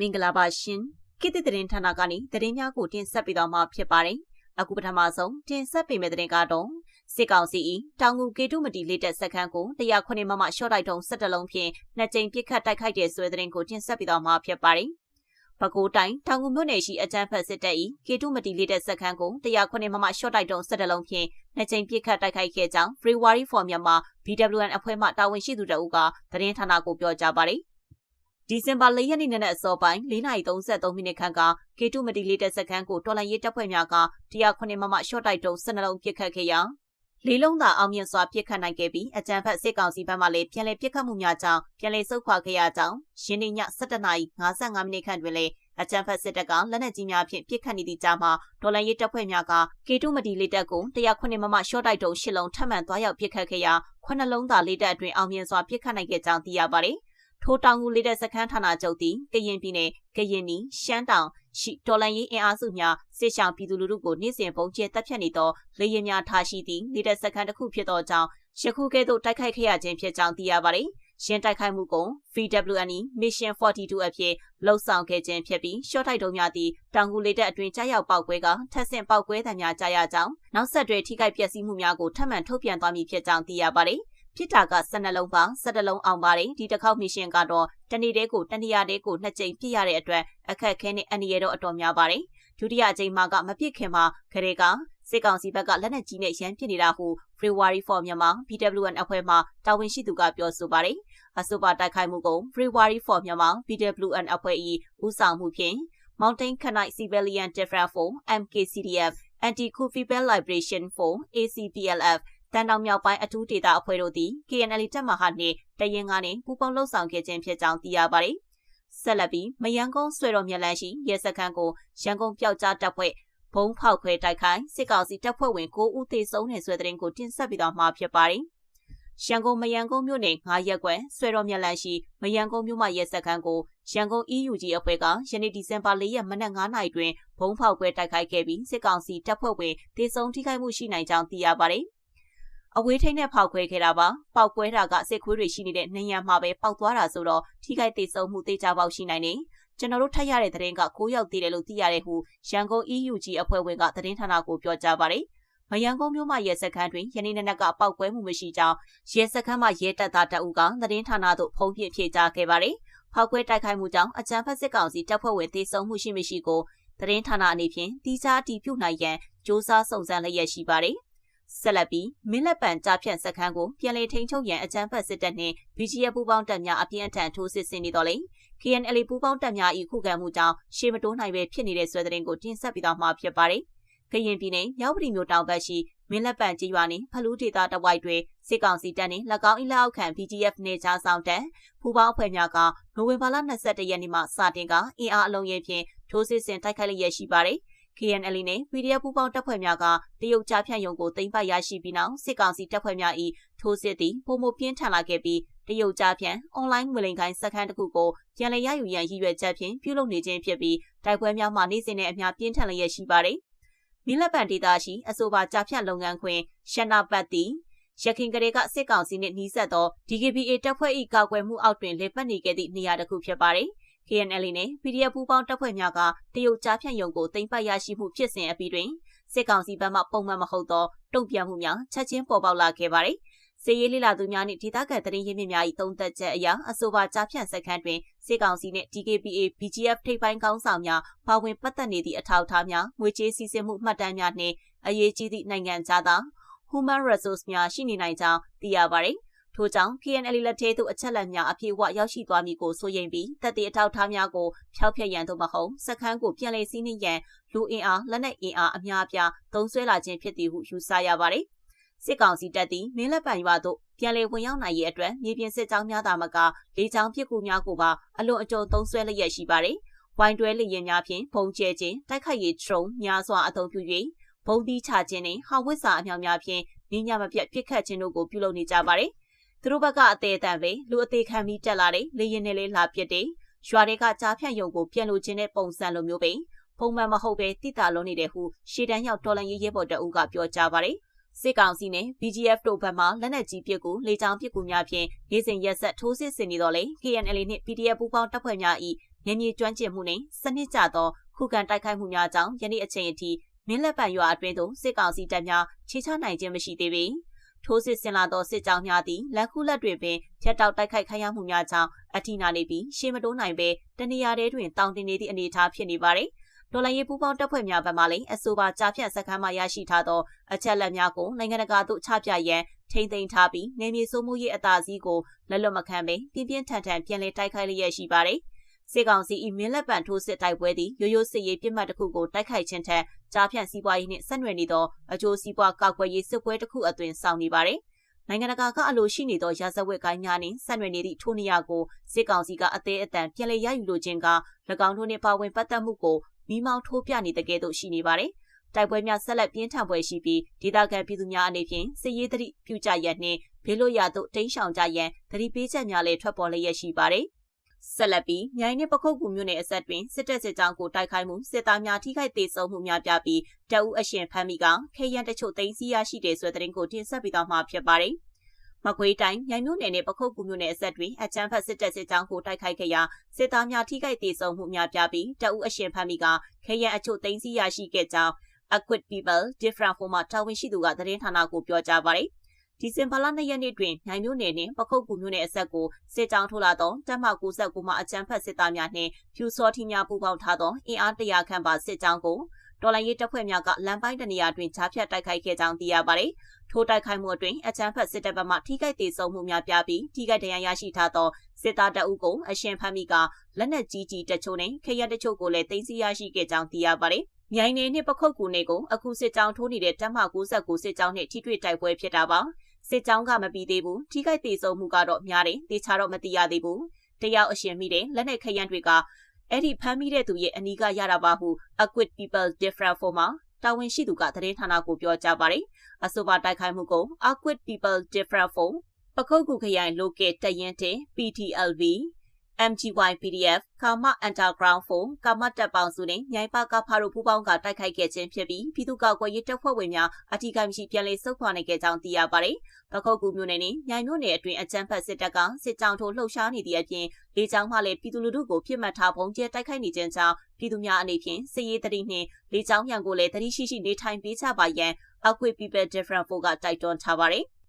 မင်္ဂလာပါရှင်ခေတ်သစ်သတင်းဌာနကနေသတင်းများကိုတင်ဆက်ပေးသွားမှာဖြစ်ပါတယ်အခုပထမဆုံးတင်ဆက်ပေးမယ့်သတင်းကတော့စစ်ကောင်စီ၏တောင်ငူကေတုမတီလေးတက်စခန်းကို109မမရှော့တိုက်တုံး17လုံးဖြင့်နှစ်ကြိမ်ပစ်ခတ်တိုက်ခိုက်တဲ့ဆွဲသတင်းကိုတင်ဆက်ပေးသွားမှာဖြစ်ပါတယ်ပဲခူးတိုင်းတောင်ငူမြို့နယ်ရှိအကြမ်းဖက်စစ်တပ်၏ကေတုမတီလေးတက်စခန်းကို109မမရှော့တိုက်တုံး17လုံးဖြင့်နှစ်ကြိမ်ပစ်ခတ်တိုက်ခိုက်ခဲ့ကြောင်း Freeway for Myanmar BWN အဖွဲ့မှတာဝန်ရှိသူတို့ကသတင်းဌာနကိုပြောကြားပါတယ် ဒီဇင်ဘာ၄ရက်နေ့နက်အစောပိုင်း4:33မိနစ်ခန့်ကကေတုမတီလေးတက်စခန်းကိုတော်လန်ရေးတပ်ဖွဲ့များက109မမရှော့တိုက်တုံး12လုံးပစ်ခတ်ခဲ့ရာလေးလုံးသာအောင်မြင်စွာပြစ်ခတ်နိုင်ခဲ့ပြီးအကြံဖက်စစ်ကောင်စီဘက်မှလည်းပြန်လည်ပြစ်ခတ်မှုများကြောင့်ပြန်လည်ဆုတ်ခွာခဲ့ရကြောင်းရင်းနှီးည7:55မိနစ်ခန့်တွင်လည်းအကြံဖက်စစ်တပ်ကလက်နက်ကြီးများဖြင့်ပြစ်ခတ်နေသည့်ကြားမှာဒေါ်လာရေးတပ်ဖွဲ့များကကေတုမတီလေးတပ်ကို109မမရှော့တိုက်တုံး10လုံးထပ်မံသွားရောက်ပြစ်ခတ်ခဲ့ရာ9လုံးသာလေးတပ်အတွင်းအောင်မြင်စွာပြစ်ခတ်နိုင်ခဲ့ကြောင်းသိရပါတယ်။ ထိုတောင်ကူလေးတဲ့စခန်းဌာနချုပ်သည်ကရင်ပြည်နယ်ကရင်နီရှမ်းတောင်ရှိတော်လန်ရေးအင်အားစုများစစ်ဆောင်ပြည်သူလူထုကိုနေ့စဉ်ပုံကျဲတပ်ဖြတ်နေသောလေရင်များထားရှိသည့်လေးတဲ့စခန်းတစ်ခုဖြစ်သောကြောင့်ယခုကဲ့သို့တိုက်ခိုက်ခဲ့ရခြင်းဖြစ်ကြောင်းသိရပါတယ်။ရှင်းတိုက်ခိုက်မှုကို VWNE Mission 42အဖြစ်လှုပ်ဆောင်ခဲ့ခြင်းဖြစ်ပြီးရှော့တိုက်တုံးများသည့်တောင်ကူလေးတဲ့အတွင်းကြားရောက်ပောက်ကွဲကထက်ဆင့်ပောက်ကွဲတံများကြားရကြောင်းနောက်ဆက်တွဲထိခိုက်ပျက်စီးမှုများကိုထပ်မံထုတ်ပြန်သွားမည်ဖြစ်ကြောင်းသိရပါတယ်။ ဖြစ်တာက12လုံးပါ17လုံးအောင်ပါတယ်ဒီတစ်ခေါက်မစ်ရှင်ကတော့တနေ့တည်းကိုတနေရာတည်းကိုနှစ်ကြိမ်ပြည့်ရတဲ့အတွက်အခက်ခဲနဲ့အန္တရာယ်တော့အတော်များပါတယ်ဒုတိယအကြိမ်မှာကမပြစ်ခင်မှာခရဲကစစ်ကောင်စီဘက်ကလက်နက်ကြီးနဲ့ရန်ပစ်နေတာဟု February for မြန်မာ BWN အဖွဲ့မှတာဝန်ရှိသူကပြောဆိုပါတယ်အဆိုပါတိုက်ခိုက်မှုကို February for မြန်မာ BWN အဖွဲ့၏ဦးဆောင်မှုဖြင့် Mountain Knight Civilian Defense Force MKCDF Anti-Coup People Liberation Force ACPLF တန်တောင်မြောက်ပိုင်းအထူးဒေသအဖွဲ့တို့သည် KNL တပ်မဟာနှင့်တရင်ကနေပူးပေါင်းလှုပ်ဆောင်ခဲ့ခြင်းဖြစ်ကြောင်းသိရပါတယ်။ဆက်လက်ပြီးမယန်းကုန်းဆွေတော်မြလန်းရှိရဲစခန်းကိုရန်ကုန်ပျောက်ကြားတပ်ဖွဲ့ဘုံဖောက်ခွဲတိုက်ခိုက်စစ်ကောင်စီတပ်ဖွဲ့ဝင်9ဦးသေဆုံးတဲ့ဆွဲတဲ့ကိုတင်ဆက်ပြီးတော့မှာဖြစ်ပါတယ်။ရန်ကုန်မယန်းကုန်းမြို့နယ်9ရက်ကွယ်ဆွေတော်မြလန်းရှိမယန်းကုန်းမြို့မှရဲစခန်းကိုရန်ကုန် EUG အဖွဲ့ကယနေ့ဒီဇင်ဘာ၄ရက်မနက်9နာရီတွင်ဘုံဖောက်ခွဲတိုက်ခိုက်ခဲ့ပြီးစစ်ကောင်စီတပ်ဖွဲ့ဝင်သေဆုံးထိခိုက်မှုရှိနိုင်ကြောင်းသိရပါတယ်။ အဝေးထိန်နဲ့ဖောက်ခွဲခဲ့တာပါပောက်ကွဲတာကစစ်ခွေးတွေရှိနေတဲ့နေရမှာပဲပောက်သွားတာဆိုတော့ထိခိုက်သေးဆုံးမှုတေချာပေါက်ရှိနိုင်နေကျွန်တော်တို့ထပ်ရတဲ့သတင်းက9ရောက်သေးတယ်လို့သိရတယ်ဟုရန်ကုန် EUG အဖွဲ့ဝင်ကသတင်းဌာနကိုပြောကြားပါတယ်မယန်ကုန်းမြို့မှာရဲစခန်းတွင်ယနေ့နနက်ကပောက်ကွဲမှုမရှိကြောင်းရဲစခန်းမှာရဲတပ်သားတအုပ်ကသတင်းဌာနသို့ဖုံးပြဖြေကြားခဲ့ပါတယ်။ဖောက်ကွဲတိုက်ခိုက်မှုကြောင့်အကြမ်းဖက်စစ်ကောင်စီတပ်ဖွဲ့ဝင်သေဆုံးမှုရှိမရှိကိုသတင်းဌာနအနေဖြင့်တိကျအတည်ပြုနိုင်ရန်စ조사စုံစမ်းလျက်ရှိပါတယ်။ ဆက်လက်ပြီးမင်းလက်ပံကြားဖြတ်စခန်းကိုပြန်လည်ထိန်းချုပ်ရန်အကြမ်းဖက်စစ်တပ်နှင့် BGF ပူးပေါင်းတပ်များအပြင်းအထန်ထိုးစစ်ဆင်နေတော်လေ KNL ပူးပေါင်းတပ်များ၏ခုခံမှုကြောင့်ရှေ့မတိုးနိုင်ပဲဖြစ်နေတဲ့ဆွဲတဲ့ရင်ကိုတင်ဆက်ပြီးတော့မှာဖြစ်ပါတယ်။ကရင်ပြည်နယ်မြောက်ပရီမြို့တောင်ဘက်ရှိမင်းလက်ပံကြီးရွာနှင့်ဖလူးဒေသတဝိုက်တွင်စစ်ကောင်စီတပ်နှင့်၎င်း၏လက်အောက်ခံ BGF နေကြားဆောင်တပ်ပူးပေါင်းအဖွဲ့များကနိုဝင်ဘာလ22ရက်နေ့မှစတင်ကအင်အားအလုံးရင်ဖြင့်ထိုးစစ်ဆင်တိုက်ခိုက်လျက်ရှိပါတယ်။ KNL နဲ့ PDF ပူးပေါင်းတပ်ဖွဲ့များကတရုတ်ကြားဖြန့်ရုံကိုသိမ်းပိုက်ရရှိပြီးနောက်စစ်ကောင်စီတပ်ဖွဲ့များ၏ထိုးစစ်သည်ပုံမပြင်းထန်လာခဲ့ပြီးတရုတ်ကြားဖြန့်အွန်လိုင်းငွေလိမ်ခိုင်းစခန်းတစ်ခုကိုပြန်လည်ရယူရန်ရည်ရွယ်ချက်ဖြင့်ပြုလုပ်နေခြင်းဖြစ်ပြီးတိုက်ပွဲများမှနေ့စဉ်နဲ့အမျှပြင်းထန်လျက်ရှိပါတယ်။မင်းလက်ပံဒေသရှိအဆိုပါကြားဖြန့်လုပ်ငန်းခွင်ရှနာပတ်တီရခိုင်ကလေးကစစ်ကောင်စီနှင့်နှီးဆက်သော DKBA တပ်ဖွဲ့၏ကာကွယ်မှုအောက်တွင်လေပတ်နေခဲ့သည့်နေရာတစ်ခုဖြစ်ပါတယ်။ KNL နဲ့ PDF ပူးပေါင်းတပ်ဖွဲ့များကတရုတ်ကြားဖြန့်ရုံကိုသိမ်းပိုက်ရရှိမှုဖြစ်စဉ်အပြီးတွင်စစ်ကောင်စီဘက်မှပုံမှန်မဟုတ်သောတုံ့ပြန်မှုများချက်ချင်းပေါ်ပေါက်လာခဲ့ပါတယ်။စစ်ရေးလိလာသူများနှင့်ဒေသခံသတင်းရင်းမြစ်များ၏တုံ့တက်ချက်အရအဆိုပါကြားဖြန့်စခန်းတွင်စစ်ကောင်စီနှင့် DKBA BGF ထိပ်ပိုင်းကောင်းဆောင်များပါဝင်ပတ်သက်နေသည့်အထောက်အထားများငွေကြေးစီးဆင်းမှုမှတ်တမ်းများနှင့်အရေးကြီးသည့်နိုင်ငံခြားသား human resource များရှိနေနိုင်ကြောင်းသိရပါသည်။ ထို့ကြောင့် KNL လက်ထဲသို့အချက်လက်များအပြည့်အဝရောက်ရှိသွားမည်ကိုဆိုရင်ပြီးတပ်တေအထောက်ထားများကိုဖျောက်ဖျက်ရန်သို့မဟုတ်စခန်းကိုပြန်လည်စီးနှင်းရန်လူအင်အားလက်နက်အင်အားအများအပြားသုံးဆွဲလာခြင်းဖြစ်သည်ဟုယူဆရပါတယ်။စစ်ကောင်စီတပ်သည်မင်းလက်ပံရွာသို့ပြန်လည်ဝင်ရောက်နိုင်ရေးအတွက်မြေပြင်စစ်ကြောင်းများသာမကလေကြောင်းပစ်ကူများကိုပါအလွန်အကျွံသုံးဆွဲလျက်ရှိပါတယ်။ဝိုင်းတွဲလေရင်များဖြင့်ပုံကျဲခြင်းတိုက်ခိုက်ရေး drone များစွာအသုံးပြု၍ဘုံဒီချခြင်းနှင့်ဟာဝစ်စာအများများဖြင့်ညညမပြတ်ပစ်ခတ်ခြင်းတို့ကိုပြုလုပ်နေကြပါတယ်။ သူတို့ဘက်ကအသေးအတန်ပဲလူအသေးခံပြီးတက်လာတယ်လေရင်နဲ့လေးလာပစ်တယ်ရွာတွေကကြားဖြန့်ယုံကိုပြန်လို့ခြင်းတဲ့ပုံစံလိုမျိုးပဲပုံမှန်မဟုတ်ပဲတိတာလုံးနေတဲ့ဟုရှေ့တန်းရောက်တော်လန်ရေးရဲဘော်တအုပ်ကပြောကြားပါတယ်စစ်ကောင်စီနဲ့ BGF တို့ဘက်မှလက်နက်ကြီးပစ်ကူလေကြောင်းပစ်ကူများဖြင့်ရေးစဉ်ရက်ဆက်ထိုးစစ်ဆင်နေတော့လေ KNL နှင့် PDF ပူးပေါင်းတပ်ဖွဲ့များ၏ငြင်းမြေကျွမ်းကျင်မှုနဲ့စနစ်ကျသောခုခံတိုက်ခိုက်မှုများကြောင့်ယနေ့အချိန်အထိမင်းလက်ပံရွာအတွင်းသို့စစ်ကောင်စီတပ်များခြေချနိုင်ခြင်းမရှိသေးပေ ထိုးစစ်ဆင်လာသောစစ်ကြောင်းများသည်လက်ခုလက်တွင်ပင်ဖျက်တောက်တိုက်ခိုက်ခံရမှုများကြောင့်အထိနာနေပြီးရှေ့မတိုးနိုင်ပဲတနေရာတဲတွင်တောင်တင်နေသည့်အနေအထားဖြစ်နေပါသည်ဒေါ်လာရေးပူပေါင်းတပ်ဖွဲ့များဘက်မှလည်းအဆိုပါကြားဖြတ်စခန်းမှရရှိထားသောအချက်လက်များကိုနိုင်ငံတကာသို့ချပြရန်ထိမ့်သိမ်းထားပြီးနေမြေစိုးမှုရေးအသာစီးကိုလက်လွတ်မခံဘဲပြင်းပြင်းထန်ထန်ပြန်လည်တိုက်ခိုက်လျက်ရှိပါတယ်။ စစ်ကောင်စီ၏မင်းလက်ပံထိုးစစ်တိုက်ပွဲသည်ရိုးရိုးစစ်ရေးပြစ်မှတ်တစ်ခုကိုတိုက်ခိုက်ခြင်းထက်ကြားဖြတ်စီးပွားရေးနှင့်ဆက်နွယ်နေသောအကျိုးစီးပွားကောက်ွယ်ရေးစစ်ပွဲတစ်ခုအသွင်ဆောင်နေပါတယ်။နိုင်ငံတကာကအလိုရှိနေသောရာဇဝတ်ကိုင်းများနှင့်ဆက်နွယ်နေသည့်ထိုနေရာကိုစစ်ကောင်စီကအသေးအတန်ပြန်လည်ရယူလိုခြင်းက၎င်းတို့နှင့်ပါဝင်ပတ်သက်မှုကိုမိမောင်းထိုးပြနေတဲ့ကဲ့သို့ရှိနေပါတယ်။တိုက်ပွဲများဆက်လက်ပြင်းထန်ပွဲရှိပြီးဒေသခံပြည်သူများအနေဖြင့်စစ်ရေးသတိပြုကြရနှင့်ဘေးလွတ်ရာသို့တိမ်းရှောင်ကြရန်သတိပေးချက်များလည်းထွက်ပေါ်လျက်ရှိပါတယ်။ ဆက်လက်ပြီးမြိုင်နှင့်ပခုတ်ကူမြို့နယ်အဆက်တွင်စစ်တပ်စစ်ကြောင်းကိုတိုက်ခိုက်မှုစစ်သားများထိခိုက်သေးဆုံးမှုများပြပြီးတအူးအရှင်ဖမ်းမိကခေရန်တချို့သိမ်းဆည်းရရှိတဲ့ဆိုတဲ့သတင်းကိုတင်ဆက်ပေးသွားမှာဖြစ်ပါတယ်။မကွေးတိုင်းမြိုင်မြို့နယ်နဲ့ပခုတ်ကူမြို့နယ်အဆက်တွင်အချမ်းဖတ်စစ်တပ်စစ်ကြောင်းကိုတိုက်ခိုက်ခဲ့ရာစစ်သားများထိခိုက်ဒေဆုံးမှုများပြပြီးတအုပ်အရှင်ဖမ်းမိကခေရန်အချို့သိမ်းဆည်းရရှိခဲ့ကြောင်း Acquit People Different Form တာဝန်ရှိသူကသတင်းဌာနကိုပြောကြားပါတယ် ဒီဇင်ဘာလ2ရက်နေ့တွင်မြိုင်မြို့နယ်နှင့်ပခုတ်ကူမြို့နယ်အဆက်ကိုစစ်ကြောင်းထိုးလာသောတပ်မ69မှအကြမ်းဖက်စစ်သားများနှင့်ဖြူစောထီများပူးပေါင်းထားသောအင်အား100ခန့်ပါစစ်ကြောင်းကိုတော်လိုင်းရေးတပ်ဖွဲ့များကလမ်းပိုင်းတနေရာတွင်ကြားဖြတ်တိုက်ခိုက်ခဲ့ကြောင်းသိရပါတယ်။ထိုတိုက်ခိုက်မှုအတွင်းအကြမ်းဖက်စစ်တပ်ဘက်မှထိခိုက်ဒေဆုံးမှုများပြပြီးထိခိုက်ဒဏ်ရာရရှိထားသောစစ်သားတအုပ်ကိုအရှင်ဖမ်းမိကလက်နက်ကြီးကြီးတချို့နဲ့ခရရတချို့ကိုလည်းတင်စီရရှိခဲ့ကြောင်းသိရပါတယ်။မြိုင်နေနှင့်ပခုတ်ကူနေကိုအခုစစ်ကြောင်းထိုးနေတဲ့တပ်မ69စစ်ကြောင်းနဲ့ထိတွေ့တိုက်ပွဲဖြစ်တာပါ။ စစ်ကြောင်းကမပြီးသေးဘူးထိခိုက်ဒေဆုံးမှုကတော့များတယ်တေချာတော့မသိရသေးဘူး။တယောက်အရှင်မိတဲ့လက်နက်ခရမ်းတွေကအဲ့ဒီဖမ်းမိတဲ့သူရဲ့အနီးကရတာပါဟု Acquit People Different Form မှာတာဝန်ရှိသူကသတင်းဌာနကိုပြောကြားပါတယ်။အဆိုပါတိုက်ခိုက်မှုကို Acquit People Different Form ပခုတ်ကူခရိုင် local တရင်တင် PTLV MGY PDF ကာမ Underground ဖုန်းကာမတပ်ပေါင်းစုနဲ့မြိုင်ပါကဖာတို့ပူးပေါင်းကတိုက်ခိုက်ခဲ့ခြင်းဖြစ်ပြီးပြည်သူ့ကောက်ွယ်ရေးတပ်ဖွဲ့ဝင်များအထူးကိမရှိပြန်လည်ဆုတ်ခွာနိုင်ခဲ့ကြောင်းသိရပါတယ်။ပခုတ်ကူမြို့နယ်နဲ့မြိုင်မြို့နယ်အတွင်းအကြမ်းဖက်စစ်တပ်ကစစ်ကြောင်းထိုးလှုပ်ရှားနေသည့်အပြင်လေကြောင်းမှလည်းပြည်သူလူထုကိုပြစ်မှတ်ထားပုံကျဲတိုက်ခိုက်နေခြင်းကြောင့်ပြည်သူများအနေဖြင့်စစ်ရေးတတိနှင့်လေကြောင်းရန်ကိုလည်းတတိရှိရှိနေထိုင်ပေးကြပါရန်အကွေ People Different ဖို့ကတိုက်တွန်းထားပါတယ်။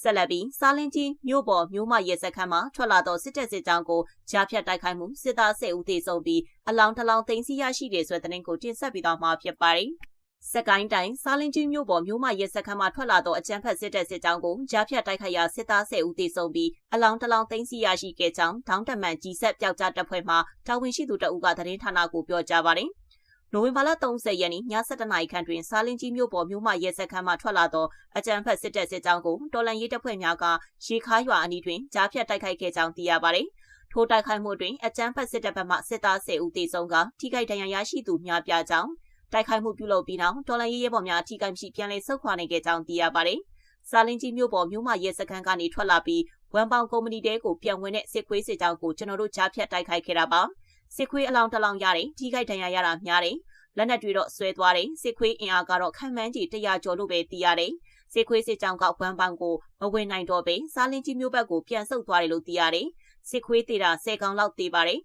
ဆက်လက်ပြီးစားလင်းကြီးမြို့ပေါ်မြို့မရဲစခန်းမှာထွက်လာသောစစ်တပ်စစ်ကြောင်းကိုကြားဖြတ်တိုက်ခိုက်မှုစစ်သား၁၀ဦးသေဆုံးပြီးအလောင်းတစ်လောင်းသိမ်းဆည်းရရှိတယ်ဆိုတဲ့သတင်းကိုတင်ဆက်ပြီးတော့မှာဖြစ်ပါတယ်။စကိုင်းတိုင်းစားလင်းကြီးမြို့ပေါ်မြို့မရဲစခန်းမှာထွက်လာသောအကြမ်းဖက်စစ်တပ်စစ်ကြောင်းကိုကြားဖြတ်တိုက်ခိုက်ရာစစ်သား၁၀ဦးသေဆုံးပြီးအလောင်းတစ်လောင်းသိမ်းဆည်းရရှိခဲ့ကြောင်းဒေါင်းတမန်ကြီးဆက်ပျောက်ကြားတပ်ဖွဲ့မှတာဝန်ရှိသူတအုပ်ကသတင်းဌာနကိုပြောကြားပါတယ်။ နိုဝင်ဘာလ30ရက်နေ့ည7:00နာရီခန့်တွင်စားလင်းကြီးမြို့ပေါ်မြို့မရဲစခန်းမှထွက်လာသောအကြမ်းဖက်စစ်တပ်စစ်ကြောင်းကိုတော်လန်ရေးတပ်ဖွဲ့များကရေခါရွာအနီးတွင်ကြားဖြတ်တိုက်ခိုက်ခဲ့ကြောင်းသိရပါသည်။ထိုတိုက်ခိုက်မှုတွင်အကြမ်းဖက်စစ်တပ်ဘက်မှစစ်သား10ဦးသေဆုံးကထိခိုက်ဒဏ်ရာရရှိသူများပြားကြောင်းတိုက်ခိုက်မှုပြုလုပ်ပြီးနောက်တော်လန်ရေးရဲဘော်များထိခိုက်မရှိပြန်လည်ဆုတ်ခွာနိုင်ခဲ့ကြောင်းသိရပါသည်။စာလင်းကြီးမြို့ပေါ်မြို့မရဲစခန်းကနေထွက်လာပြီးဝမ်ပေါင်ကုမ္ပဏီတဲကိုပြန်ဝင်တဲ့စစ်ခွေးစစ်ကြောင်းကိုကျွန်တော်တို့ကြားဖြတ်တိုက်ခိုက်ခဲ့တာပါ။ စစ်ခွေးအလောင်းတလောင်းရတယ်ထိခိုက်ဒဏ်ရာရတာများတယ်လက်နက်တွေတော့ဆွဲသွားတယ်စစ်ခွေးအင်အားကတော့ခံမှန်းကြီး100ကျော်လို့ပဲသိရတယ်စစ်ခွေးစစ်ကြောင်းကဝမ်ပန်ကိုမဝင်နိုင်တော့ပဲစားလင်းကြီးမျိုးဘက်ကိုပြန်ဆုတ်သွားတယ်လို့သိရတယ်စစ်ခွေးသေးတာ10កောင်လောက်သေးပါတယ်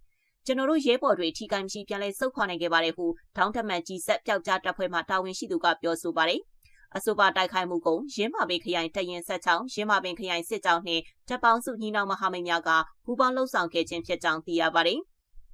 ကျွန်တော်တို့ရဲဘော်တွေထိခိုက်မရှိပြန်လဲဆုတ်ခွာနိုင်ခဲ့ပါတယ်ဟုထောင်းထမှန်ကြီးဆက်ပျောက်ကြားတပ်ဖွဲ့မှတာဝန်ရှိသူကပြောဆိုပါတယ်အဆိုပါတိုက်ခိုက်မှုကိုရင်းမာပင်ခရိုင်တရင်ဆက်ချောင်းရင်းမာပင်ခရိုင်စစ်ကြောင်းနှင့်တပ်ပေါင်းစုညီနောင်မဟာမိတ်များကပူးပေါင်းလှုပ်ဆောင်ခဲ့ခြင်းဖြစ်ကြောင်းသိရပါတယ်။